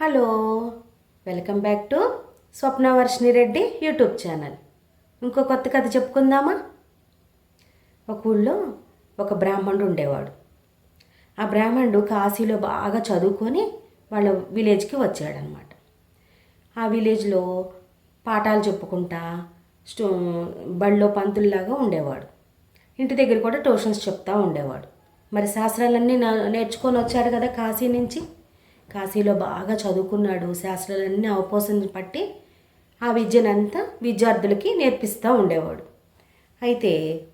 Hello welcome back to Swapna Varshini Reddy YouTube channel. ఇంకో కొత్త కథ చెప్పుకుందామా? ఒక ఊళ్ళో ఒక బ్రాహ్మణుడు ఉండేవాడు. ఆ బ్రాహ్మణుడు కాశీలో బాగా చదువుకొని వాళ్ళ విలేజ్కి వచ్చాడనమాట ఆ విలేజ్లో పాఠాలు చెప్పుకుంటా స్టో బడిలో పంతుల్లాగా ఉండేవాడు. ఇంటి దగ్గర కూడా ట్యూషన్స్ చెప్తా ఉండేవాడు. మరి శాస్త్రాలన్నీ నా- నేర్చుకొని వచ్చాడు కదా కాశీ నుంచి? కాశీలో బాగా చదువుకున్నాడు. శాస్త్రాలన్నీ అవపోసం పట్టి ఆ విద్యనంతా విద్యార్థులకి నేర్పిస్తూ ఉండేవాడు. అయితే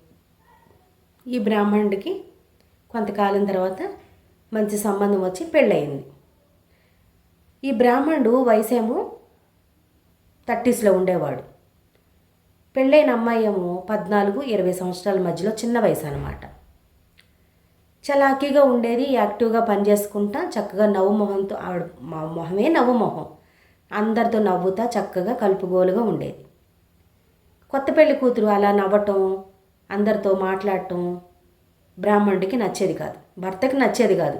ఈ బ్రాహ్మణుడికి కొంతకాలం తర్వాత మంచి సంబంధం వచ్చి పెళ్ళయింది. ఈ బ్రాహ్మణుడు వయసేమో థర్టీస్లో ఉండేవాడు. పెళ్ళైన అమ్మాయి ఏమో పద్నాలుగు ఇరవై సంవత్సరాల మధ్యలో చిన్న వయసు అనమాట చలాకీగా ఉండేది యాక్టివ్గా పనిచేసుకుంటా చక్కగా నవ్వు మొహంతో ఆవిడ మా మొహమే నవ్వు మొహం. అందరితో నవ్వుతా చక్కగా కలుపుగోలుగా ఉండేది. కొత్త పెళ్ళి కూతురు అలా నవ్వటం అందరితో మాట్లాడటం బ్రాహ్మణుడికి నచ్చేది కాదు భర్తకి నచ్చేది కాదు.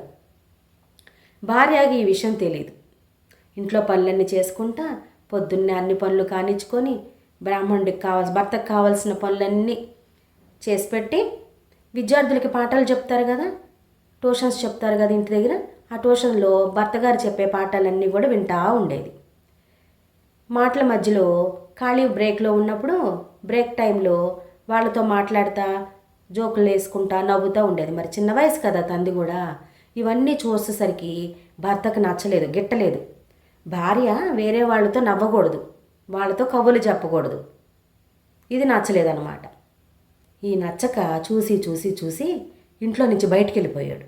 భార్యకి ఈ విషయం తెలియదు ఇంట్లో పనులన్నీ చేసుకుంటా పొద్దున్నే అన్ని పనులు కానిచ్చుకొని బ్రాహ్మణుడికి కావాల్సి భర్తకు కావాల్సిన పనులన్నీ చేసి పెట్టి విద్యార్థులకి పాఠాలు చెప్తారు కదా? ట్యూషన్స్ చెప్తారు కదా ఇంటి దగ్గర? ఆ ట్యూషన్లో భర్తగారు చెప్పే పాఠాలన్నీ కూడా వింటా ఉండేది. మాటల మధ్యలో ఖాళీ బ్రేక్లో ఉన్నప్పుడు బ్రేక్ టైంలో వాళ్ళతో మాట్లాడుతా జోకులు వేసుకుంటా నవ్వుతూ ఉండేది. మరి చిన్న వయసు కదా తంది కూడా. ఇవన్నీ చూసేసరికి భర్తకు నచ్చలేదు గిట్టలేదు. భార్య వేరే వాళ్ళతో నవ్వకూడదు. వాళ్ళతో కబుర్లు చెప్పకూడదు. ఇది నచ్చలేదన్నమాట. ఈ నచ్చక చూసి చూసి చూసి ఇంట్లో నుంచి బయటికి వెళ్ళిపోయాడు.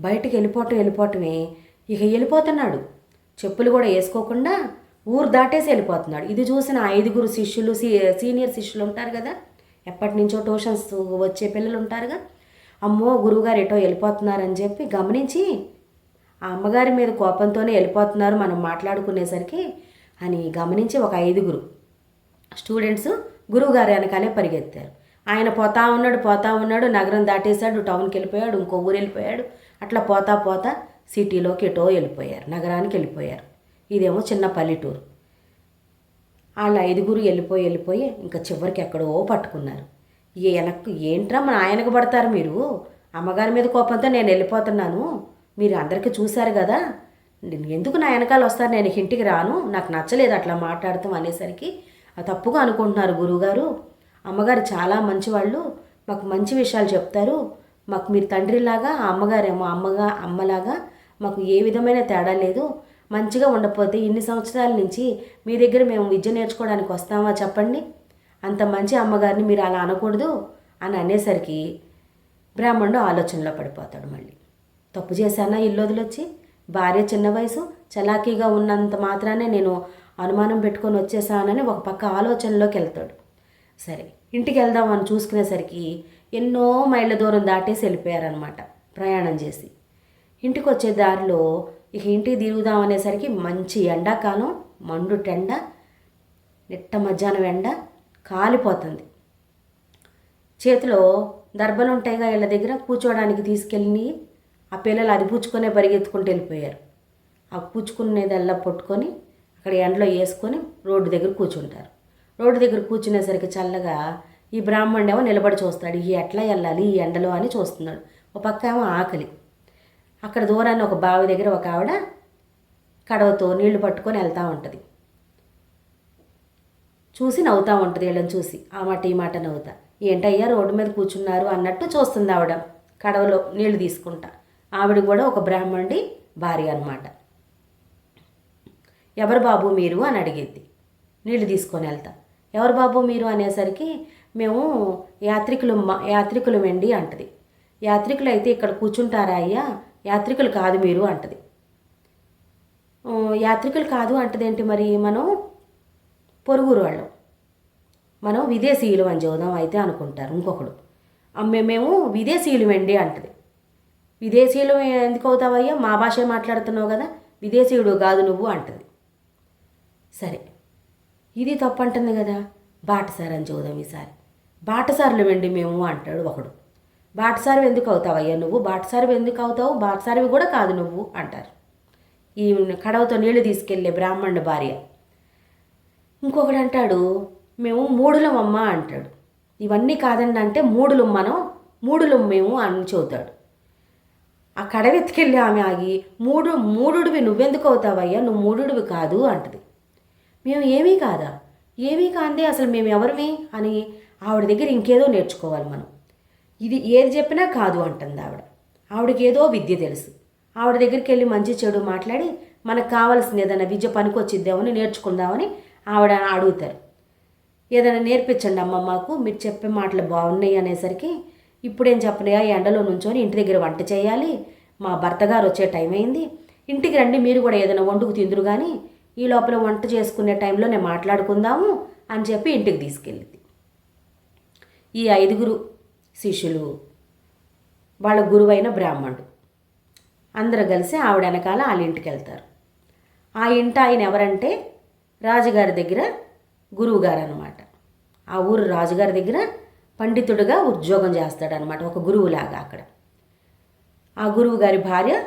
బయటికి వెళ్ళిపోవటం వెళ్ళిపోవటమే ఇక వెళ్ళిపోతున్నాడు. చెప్పులు కూడా వేసుకోకుండా ఊరు దాటేసి వెళ్ళిపోతున్నాడు. ఇది చూసిన ఐదుగురు శిష్యులు సీ సీనియర్ శిష్యులు ఉంటారు కదా? ఎప్పటి నుంచో ట్యూషన్స్ వచ్చే పిల్లలు ఉంటారుగా? అమ్మో గురువుగారు ఎటో వెళ్ళిపోతున్నారని చెప్పి గమనించి ఆ అమ్మగారి మీద కోపంతోనే వెళ్ళిపోతున్నారు మనం మాట్లాడుకునేసరికి అని గమనించి ఒక ఐదుగురు స్టూడెంట్స్ గురువుగారు వెనకాలే పరిగెత్తారు. ఆయన పోతా ఉన్నాడు పోతా ఉన్నాడు నగరం దాటేశాడు టౌన్కి వెళ్ళిపోయాడు ఇంకో ఊరు వెళ్ళిపోయాడు. అట్లా పోతా పోతా సిటీలోకి ఎటో వెళ్ళిపోయారు నగరానికి వెళ్ళిపోయారు. ఇదేమో చిన్న పల్లెటూరు. వాళ్ళ ఐదుగురు వెళ్ళిపోయి వెళ్ళిపోయి ఇంకా చివరికి ఎక్కడో పట్టుకున్నారు. వెనక్కు ఏంట్రా మన ఆయనకు పడతారు మీరు? అమ్మగారి మీద కోపంతో నేను వెళ్ళిపోతున్నాను. మీరు అందరికీ చూశారు కదా? ఎందుకు నా వెనకాల వస్తారు? నేను ఇంటికి రాను. నాకు నచ్చలేదు అట్లా మాట్లాడతాం అనేసరికి తప్పుగా అనుకుంటున్నారు గురువుగారు. అమ్మగారు చాలా మంచివాళ్ళు. మాకు మంచి విషయాలు చెప్తారు. మాకు మీరు తండ్రిలాగా అమ్మగారేమో అమ్మగా అమ్మలాగా మాకు ఏ విధమైన తేడా లేదు. మంచిగా ఉండకపోతే ఇన్ని సంవత్సరాల నుంచి మీ దగ్గర మేము విద్య నేర్చుకోవడానికి వస్తామా చెప్పండి. అంత మంచి అమ్మగారిని మీరు అలా అనకూడదు అని అనేసరికి బ్రాహ్మణుడు ఆలోచనలో పడిపోతాడు మళ్ళీ. తప్పు చేశానా ఇల్లు వచ్చి భార్య చిన్న వయసు చలాకీగా ఉన్నంత మాత్రానే నేను అనుమానం పెట్టుకొని వచ్చేసానని ఒక పక్క ఆలోచనలోకి వెళ్తాడు. సరే ఇంటికి వెళ్దామని చూసుకునేసరికి ఎన్నో మైళ్ళ దూరం దాటేసి వెళ్ళిపోయారనమాట ప్రయాణం చేసి. ఇంటికి వచ్చే దారిలో ఇక ఇంటికి తిరుగుదాం అనేసరికి మంచి ఎండాకాలం మండు టెండ నిట్ట మధ్యాహ్నం ఎండ కాలిపోతుంది. చేతిలో దర్బలు ఉంటాయిగా వీళ్ళ దగ్గర కూర్చోవడానికి తీసుకెళ్ళి ఆ పిల్లలు అది పుచ్చుకొనే పరిగెత్తుకుంటూ వెళ్ళిపోయారు. ఆ పుచ్చుకునేదల్లా పట్టుకొని అక్కడ ఎండలో వేసుకొని రోడ్డు దగ్గర కూర్చుంటారు. రోడ్డు దగ్గర కూర్చునేసరికి చల్లగా ఈ బ్రాహ్మణుడేమో నిలబడి చూస్తాడు ఈ ఎట్లా వెళ్ళాలి? ఈ ఎండలో అని చూస్తున్నాడు. ఒక పక్క ఏమో ఆకలి. అక్కడ దూరాన్ని ఒక బావి దగ్గర ఒక ఆవిడ కడవతో నీళ్ళు పట్టుకొని వెళ్తూ ఉంటుంది. చూసి నవ్వుతూ ఉంటుంది వీళ్ళని చూసి. ఆ మాట ఈ మాట నవ్వుతా. ఏంటయ్యా రోడ్డు మీద కూర్చున్నారు? అన్నట్టు చూస్తుంది ఆవిడ. కడవలో నీళ్ళు తీసుకుంటా. ఆవిడ కూడా ఒక బ్రాహ్మణుడి భార్య అనమాట ఎవరు బాబు మీరు? అని అడిగేది. నీళ్ళు తీసుకొని వెళ్తా. ఎవరు బాబు మీరు అనేసరికి మేము యాత్రికులు యాత్రికులు వెండి అంటది. యాత్రికులు అయితే ఇక్కడ కూర్చుంటారా అయ్యా? యాత్రికులు కాదు మీరు అంటది. యాత్రికులు కాదు అంటదేంటి మరి? మనం పొరుగురు వాళ్ళం. మనం విదేశీయులు అని చూద్దాం అయితే అనుకుంటారు ఇంకొకడు. అమ్మే మేము విదేశీయులు వెండి అంటది. విదేశీయులు ఎందుకు అవుతావయ్యా? మా భాష మాట్లాడుతున్నావు కదా. విదేశీయుడు కాదు నువ్వు అంటది. సరే. ఇది తప్పు అంటుంది కదా. బాటసారి అని చూద్దాం ఈసారి. బాటసారులు వెండి మేము అంటాడు ఒకడు. బాటసారి ఎందుకు అవుతావయ్యా నువ్వు? బాటసారి ఎందుకు అవుతావు? బాటసారివి కూడా కాదు నువ్వు అంటారు. ఈ కడవతో నీళ్ళు తీసుకెళ్ళే బ్రాహ్మణుడు భార్య. ఇంకొకడు అంటాడు మేము మూడులం అమ్మ అంటాడు. ఇవన్నీ కాదండి అంటే మూడులు మనం మూడులు మేము అని చెబుతాడు. ఆ కడవెత్తుకెళ్ళి ఆమె ఆగి మూడు మూడుడివి నువ్వెందుకు అవుతావయ్యా? నువ్వు మూడుడివి కాదు అంటది. మేము ఏమీ కాదా? ఏమీ కాందే అసలు మేము ఎవరివి అని ఆవిడ దగ్గర ఇంకేదో నేర్చుకోవాలి మనం. ఇది ఏది చెప్పినా కాదు అంటుంది ఆవిడ. ఆవిడకి ఏదో విద్య తెలుసు. ఆవిడ దగ్గరికి వెళ్ళి మంచి చెడు మాట్లాడి మనకు కావాల్సిన ఏదైనా విద్య పనికొచ్చిద్దామని నేర్చుకుందామని ఆవిడ అడుగుతారు. ఏదైనా నేర్పించండి అమ్మ మాకు మీరు చెప్పే మాటలు బాగున్నాయి అనేసరికి ఇప్పుడేం చెప్పనయా ఎండలో నుంచొని ఇంటి దగ్గర వంట చేయాలి. మా భర్త గారు వచ్చే టైం అయింది. ఇంటికి రండి మీరు కూడా ఏదైనా వండుకు తిందురు కానీ ఈ లోపల వంట చేసుకునే టైంలో నేను మాట్లాడుకుందాము అని చెప్పి ఇంటికి తీసుకెళ్ళింది. ఈ ఐదుగురు శిష్యులు వాళ్ళ గురువైన బ్రాహ్మణుడు. అందరూ కలిసి ఆవిడ వెనకాల వాళ్ళ ఇంటికి వెళ్తారు. ఆ ఇంట ఆయన ఎవరంటే రాజుగారి దగ్గర గురువుగారు అనమాట ఆ ఊరు రాజుగారి దగ్గర పండితుడిగా ఉద్యోగం చేస్తాడనమాట ఒక గురువులాగా అక్కడ. ఆ గురువు గారి భార్య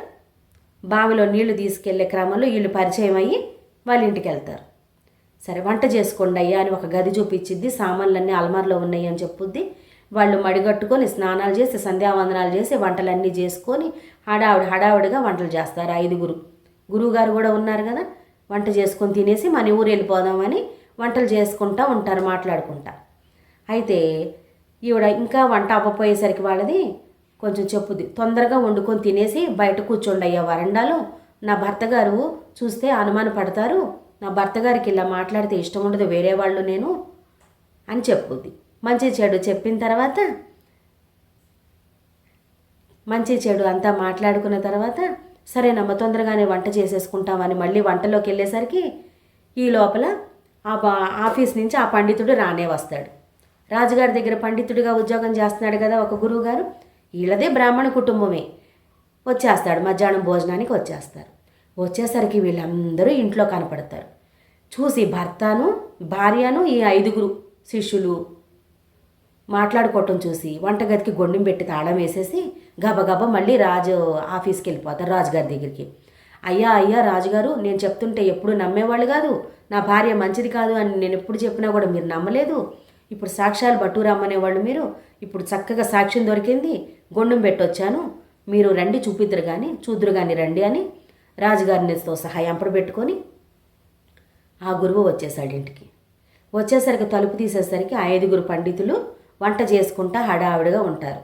బావిలో నీళ్ళు తీసుకెళ్ళే క్రమంలో వీళ్ళు పరిచయం అయ్యి వాళ్ళ ఇంటికి వెళ్తారు. సరే వంట చేసుకోండి అయ్యా అని ఒక గది చూపించిద్ది. సామాన్లన్నీ అల్మార్లో ఉన్నాయి అని చెప్పుద్ది. వాళ్ళు మడిగట్టుకొని స్నానాలు చేసి సంధ్యావందనాలు చేసి వంటలన్నీ చేసుకొని హడావుడి హడావుడిగా వంటలు చేస్తారు ఐదుగురు. గురువుగారు కూడా ఉన్నారు కదా వంట చేసుకొని తినేసి మన ఊరు వెళ్ళిపోదామని వంటలు చేసుకుంటా ఉంటారు మాట్లాడుకుంటా. అయితే ఈవిడ ఇంకా వంట అవ్వపోయేసరికి వాళ్ళది కొంచెం చెప్పుద్ది. తొందరగా వండుకొని తినేసి బయట కూర్చోండి అయ్యా వరండాలో. నా భర్త గారు చూస్తే అనుమాన పడతారు. నా భర్త గారికి ఇలా మాట్లాడితే ఇష్టం ఉండదు వేరే వాళ్ళు నేను అని చెప్పుద్ది. మంచి చెడు చెప్పిన తర్వాత మంచి చెడు అంతా మాట్లాడుకున్న తర్వాత సరేనమ్మ తొందరగానే వంట చేసేసుకుంటామని మళ్ళీ వంటలోకి వెళ్ళేసరికి ఈ లోపల ఆ ఆఫీస్ నుంచి ఆ పండితుడు రానే వస్తాడు. రాజుగారి దగ్గర పండితుడిగా ఉద్యోగం చేస్తున్నాడు కదా ఒక గురువు గారు వీళ్ళదే బ్రాహ్మణ కుటుంబమే. వచ్చేస్తాడు మధ్యాహ్నం భోజనానికి వచ్చేస్తారు. వచ్చేసరికి వీళ్ళందరూ ఇంట్లో కనపడతారు. చూసి భర్తను భార్యను ఈ ఐదుగురు శిష్యులు మాట్లాడుకోవటం చూసి వంటగదికి గొండెం పెట్టి తాళం వేసేసి గబగబ మళ్ళీ రాజు ఆఫీస్కి వెళ్ళిపోతారు రాజుగారి దగ్గరికి. అయ్యా అయ్యా రాజుగారు నేను చెప్తుంటే ఎప్పుడు నమ్మేవాళ్ళు కాదు. నా భార్య మంచిది కాదు అని నేను ఎప్పుడు చెప్పినా కూడా మీరు నమ్మలేదు. ఇప్పుడు సాక్ష్యాలు బట్టు రమ్మనేవాళ్ళు మీరు. ఇప్పుడు చక్కగా సాక్ష్యం దొరికింది. గొండెం పెట్టొచ్చాను. మీరు రండి చూపిద్దరు కానీ చూద్దురు కానీ రండి అని రాజుగారినితో సహా ఎంపడ పెట్టుకొని ఆ గురువు వచ్చేసాడు ఇంటికి. వచ్చేసరికి తలుపు తీసేసరికి ఆ ఐదుగురు పండితులు వంట చేసుకుంటా హడావిడిగా ఉంటారు.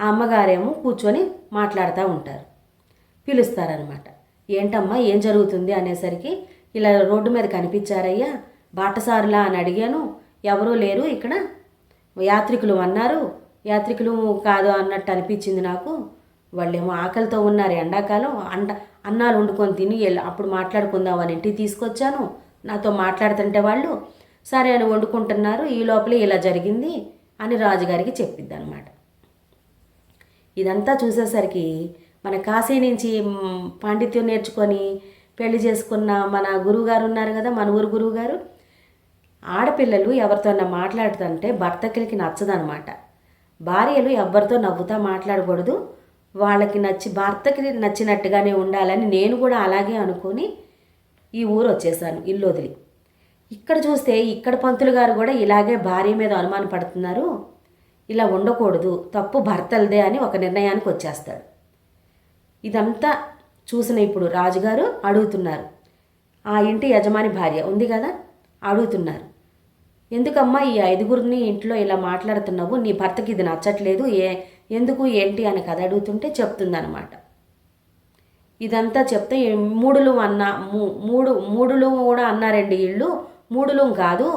ఆ అమ్మగారేమో కూర్చొని మాట్లాడుతూ ఉంటారు. పిలుస్తారనమాట ఏంటమ్మా ఏం జరుగుతుంది? అనేసరికి ఇలా రోడ్డు మీద కనిపించారయ్యా బాటసారులా అని అడిగాను. ఎవరూ లేరు ఇక్కడ. యాత్రికులు అన్నారు. యాత్రికులు కాదు అన్నట్టు అనిపించింది నాకు. వాళ్ళేమో ఆకలితో ఉన్నారు ఎండాకాలం అండ అన్నాలు వండుకొని తిని ఎల్- అప్పుడు మాట్లాడుకుందామని ఇంటికి తీసుకొచ్చాను. నాతో మాట్లాడుతుంటే వాళ్ళు సరే అని వండుకుంటున్నారు ఈ లోపలే ఇలా జరిగింది అని రాజుగారికి చెప్పిద్ది అనమాట ఇదంతా చూసేసరికి మన కాశీ నుంచి పాండిత్యం నేర్చుకొని పెళ్ళి చేసుకున్న మన గురువుగారు ఉన్నారు కదా మన ఊరు గురువుగారు. ఆడపిల్లలు ఎవరితోన్నా మాట్లాడుతుంటే భర్తకిలకి నచ్చదనమాట భార్యలు ఎవరితో నవ్వుతా మాట్లాడకూడదు. వాళ్ళకి నచ్చి భర్తకి నచ్చినట్టుగానే ఉండాలని నేను కూడా అలాగే అనుకొని ఈ ఊరు వచ్చేసాను ఇల్లు వదిలి ఇక్కడ చూస్తే ఇక్కడ పంతులు గారు కూడా ఇలాగే భార్య మీద అనుమానం పడుతున్నారు. ఇలా ఉండకూడదు తప్పు భర్తలదే అని ఒక నిర్ణయానికి వచ్చేస్తాడు. ఇదంతా చూసిన ఇప్పుడు రాజుగారు అడుగుతున్నారు. ఆ ఇంటి యజమాని భార్య ఉంది కదా? అడుగుతున్నారు. ఎందుకమ్మా ఈ ఐదుగురిని ఇంట్లో ఇలా మాట్లాడుతున్నావు? నీ భర్తకి ఇది నచ్చట్లేదు ఏ ఎందుకు ఏంటి అని కథ అడుగుతుంటే చెప్తుందనమాట ఇదంతా చెప్తే మూడులు అన్న మూడు మూడులు కూడా అన్నారండి ఇళ్ళు మూడులు కాదు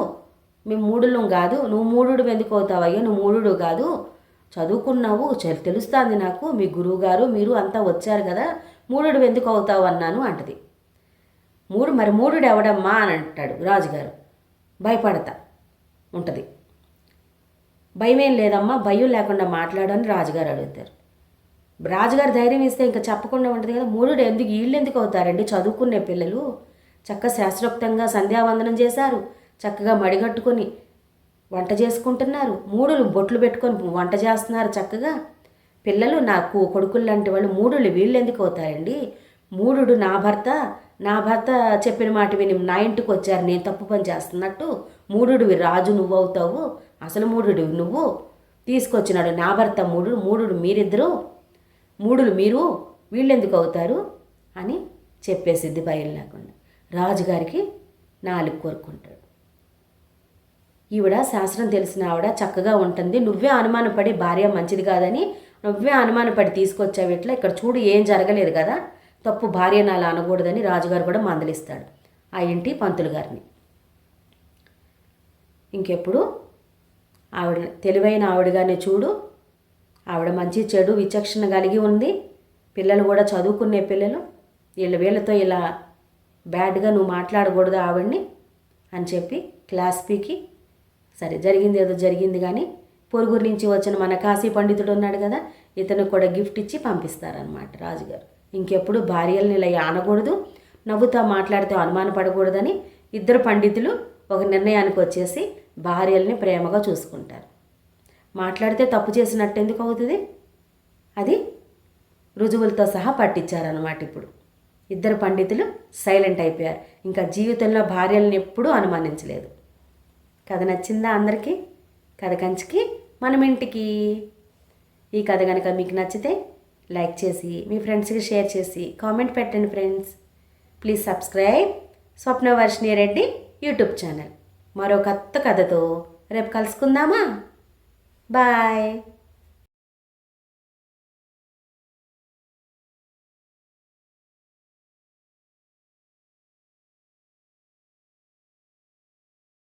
మేము మూడులు కాదు నువ్వు మూడుడు ఎందుకు అవుతావయ్యా నువ్వు మూడుడు కాదు చదువుకున్నావు తెలుస్తుంది నాకు మీ గురువుగారు మీరు అంతా వచ్చారు కదా మూడుడు ఎందుకు అవుతావు అన్నాను అంటది. మూడు మరి మూడుడు ఎవడమ్మా అని అంటాడు రాజుగారు. భయపడతా ఉంటుంది. భయమేం లేదమ్మా భయం లేకుండా మాట్లాడు అని రాజుగారు అడుగుతారు. రాజుగారు ధైర్యం ఇస్తే ఇంకా చెప్పకుండా ఉంటుంది కదా మూడు ఎందుకు వీళ్ళు ఎందుకు అవుతారండి? చదువుకునే పిల్లలు చక్క శాస్త్రోక్తంగా సంధ్యావందనం చేశారు చక్కగా మడిగట్టుకొని వంట చేసుకుంటున్నారు మూడులు బొట్లు పెట్టుకొని వంట చేస్తున్నారు చక్కగా. పిల్లలు నాకు కొడుకులు లాంటి వాళ్ళు మూడులు వీళ్ళు ఎందుకు అవుతారండి? మూడు నా భర్త నా భర్త చెప్పిన మాట విని నా ఇంటికి వచ్చారు నేను తప్పు పని చేస్తున్నట్టు. మూడు రాజు నువ్వు అవుతావు అసలు మూడుడివి నువ్వు? తీసుకొచ్చినాడు నా భర్త మూడు మూడుడు మీరిద్దరు? మూడులు మీరు? వీళ్ళెందుకు అవుతారు? అని చెప్పేసిద్ది భయం లేకుండా రాజుగారికి నాలుగు కోరుకుంటాడు. ఈవిడ శాస్త్రం తెలిసిన ఆవిడ చక్కగా ఉంటుంది. నువ్వే అనుమానపడి భార్య మంచిది కాదని నువ్వే అనుమానపడి తీసుకొచ్చావు ఇట్లా ఇక్కడ చూడు ఏం జరగలేదు కదా. తప్పు భార్య నాలా అనకూడదని రాజుగారు కూడా మందలిస్తాడు. ఆ ఇంటి పంతులు గారిని. ఇంకెప్పుడు? ఆవిడ తెలివైన ఆవిడగానే చూడు. ఆవిడ మంచి చెడు విచక్షణ కలిగి ఉంది. పిల్లలు కూడా చదువుకునే పిల్లలు. వీళ్ళ వీళ్ళతో ఇలా బ్యాడ్గా నువ్వు మాట్లాడకూడదు ఆవిడ్ని అని చెప్పి క్లాస్ పీకి. సరే జరిగింది ఏదో జరిగింది కానీ పొరుగురు నుంచి వచ్చిన మన కాశీ పండితుడు ఉన్నాడు కదా ఇతను కూడా గిఫ్ట్ ఇచ్చి పంపిస్తారనమాట రాజుగారు. ఇంకెప్పుడు భార్యలను ఇలా ఆనకూడదు నవ్వుతా మాట్లాడితే అనుమానపడకూడదని ఇద్దరు పండితులు ఒక నిర్ణయానికి వచ్చేసి భార్యల్ని ప్రేమగా చూసుకుంటారు. మాట్లాడితే తప్పు చేసినట్టు ఎందుకు అవుతుంది? అది రుజువులతో సహా పట్టించారనమాట ఇప్పుడు. ఇద్దరు పండితులు సైలెంట్ అయిపోయారు. ఇంకా జీవితంలో భార్యలను ఎప్పుడూ అనుమానించలేదు. కథ నచ్చిందా అందరికీ? కథ కంచికి మనం ఇంటికి. ఈ కథ కనుక మీకు నచ్చితే లైక్ చేసి మీ ఫ్రెండ్స్కి షేర్ చేసి కామెంట్ పెట్టండి friends. Please subscribe. Swapna Varshini Reddy YouTube channel. మరో కొత్త కథతో రేపు కలుసుకుందామా? బాయ్.